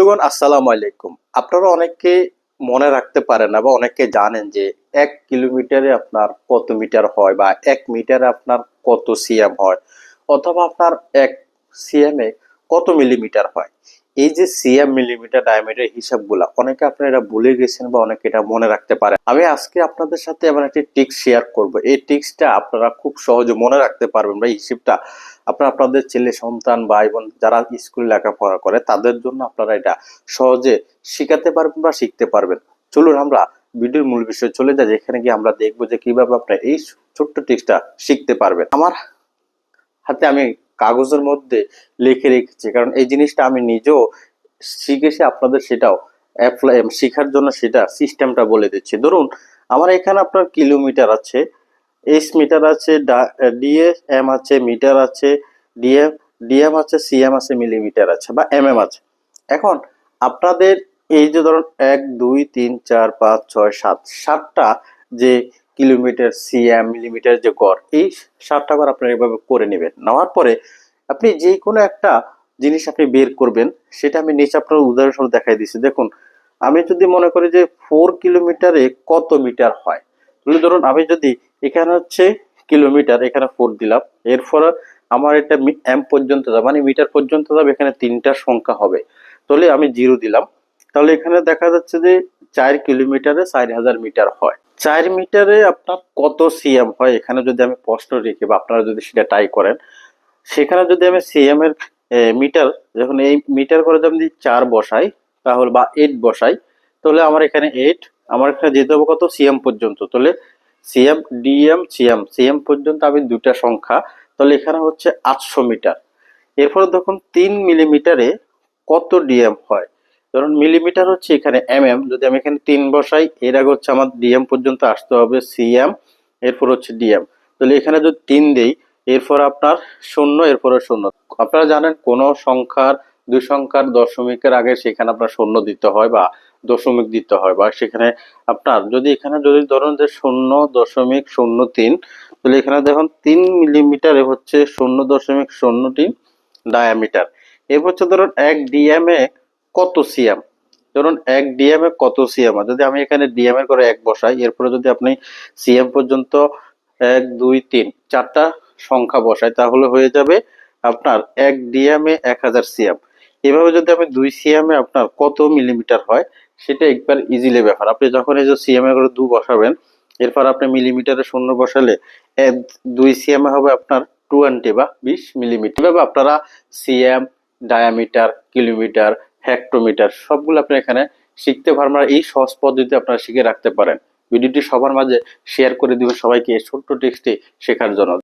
বন্ধুগণ, আসসালামু আলাইকুম। আপনারা অনেকে মনে রাখতে পারেন বা অনেকে জানেন যে এক কিলোমিটারে আপনার কত মিটার হয় বা এক মিটারে আপনার কত সিএম হয় অথবা আপনার এক সিএমে কত মিলিমিটার হয়। এই যে সিএম মিলিমিটার ডায়ামিটার হিসাবগুলা, অনেকে আপনারা এটা ভুলে গেছেন বা অনেকে এটা মনে রাখতে পারেন। আমি আজকে আপনাদের সাথে এমন একটি টিক্স শেয়ার করব। এই টিক্সটা আপনারা খুব সহজে মনে রাখতে পারবেন বা হিসেবটা আপনারা আপনাদের ছেলে, সন্তান ভাই বোন যারা স্কুলে লেখাপড়া করে, তাদের জন্য আপনারা এটা সহজে শিখাতে পারবেন বা শিখতে পারবেন। চলুন আমরা ভিডিওর মূল বিষয়ে চলে যাই, যেখানে গিয়ে আমরা দেখব যে কীভাবে আপনারা এই ছোট্ট টিক্সটা শিখতে পারবেন। আমার হাতে আমি কাগজের মধ্যে লিখে রেখেছি। কারণ এই জিনিসটা আমি নিজেও শিখেছি, আপনাদের সেটাও অ্যাপ্লাই শেখার জন্য সেটা সিস্টেমটা বলে দিচ্ছি। ধরুন, আমার এখানে আপনার কিলোমিটার আছে এস মিটার আছে ডিএস এম আছে মিটার আছে ডিএম ডিএম আছে সিএম আছে মিলিমিটার আছে বা এম আছে। এখন আপনাদের এই যে ধরুন, এক, দুই, তিন, চার, পাঁচ, ছয়, সাত, সাতটা যে কিলোমিটার, সিএম, মিলিমিটার যে গড়, এই সাতটা গড় আপনারা এভাবে করে নেবেন। নেওয়ার পরে আপনি যে কোনো একটা জিনিস আপনি বের করবেন, সেটা আমি নিচে আপনার উদাহরণস্বরূপ দেখাই দিচ্ছি। দেখুন, আমি যদি মনে করি যে ফোর কিলোমিটারে কত মিটার হয়, তাহলে ধরুন আমি যদি এখানে হচ্ছে কিলোমিটার এখানে ফোর দিলাম, এরপর আমার এটা এম পর্যন্ত যাবে মানে মিটার পর্যন্ত যাবে, এখানে তিনটা সংখ্যা হবে। তাহলে আমি জিরো দিলাম। তাহলে এখানে দেখা যাচ্ছে যে চার কিলোমিটারে চার হাজার মিটার হয়। চার মিটারে আপনার কত সিএম হয়? এখানে যদি আমি প্রশ্ন রেখে বা আপনারা যদি সেটা ট্রাই করেন, সেখানে যদি আমি সিএম এর মিটার, যখন এই মিটার করে যদি চার বসাই, তাহলে বা এইট বসাই, তাহলে আমার এখানে এইট আমার এখানে যেতে হবে কত? সিএম পর্যন্ত। তাহলে সিএম, ডিএম, সিএম সিএম পর্যন্ত আমি দুটা সংখ্যা, তাহলে এখানে হচ্ছে আটশো মিটার। এরপরে দেখুন তিন মিলিমিটারে কত ডিএম হয়? ধরুন মিলিমিটার হচ্ছে এখানে এম এম যদি আমি এখানে তিন বসাই, এর আগে হচ্ছে আমার ডিএম পর্যন্ত আসতে হবে সিএম এরপর হচ্ছে ডিএম তাহলে এখানে যদি তিন দিই, এরপর আপনার শূন্য, এরপরে শূন্য। আপনারা জানেন কোনো সংখ্যার দুই সংখ্যার দশমিকের আগে সেখানে আপনার শূন্য দিতে হয় বা দশমিক দিতে হয় বা সেখানে আপনার যদি এখানে যদি ধরুন যে শূন্য দশমিক শূন্য তিন, তাহলে এখানে দেখুন তিন মিলিমিটারে হচ্ছে শূন্য দশমিক শূন্য তিন ডায়ামিটার এর হচ্ছে ধরুন এক ডিএম এ কত সিএম? ধরুন এক ডিএম এ কত সিএম? যদি আমি এখানে ডিএম এর করে এক বসাই, এরপরে যদি আপনি সিএম পর্যন্ত এক, দুই, তিন, চারটা সংখ্যা বসাই, তাহলে হয়ে যাবে আপনার এক ডিএম এ এক হাজার সিএম। এভাবে যদি আমি দুই সিএম এ আপনার কত মিলিমিটার হয়, সেটা একবার ইজিলি ব্যাপার। আপনি যখন এই যে সিএম এর করে দু বসাবেন, এরপর আপনি মিলিমিটারে শূন্য বসালে এক, দুই সিএম এ হবে আপনার টোয়েন্টি বা বিশ মিলিমিটার। এভাবে আপনারা সিএম, ডায়ামিটার, কিলোমিটার হেক্টোমিটার সবগুলো আপনি এখানে শিখতে পারবেন এই সহজ পদ্ধতি আপনারা শিখে রাখতে পারেন। ভিডিওটি সবার মাঝে শেয়ার করে দিবেন সবাইকে ছোট্ট টেক্সটে শেখার জন্য।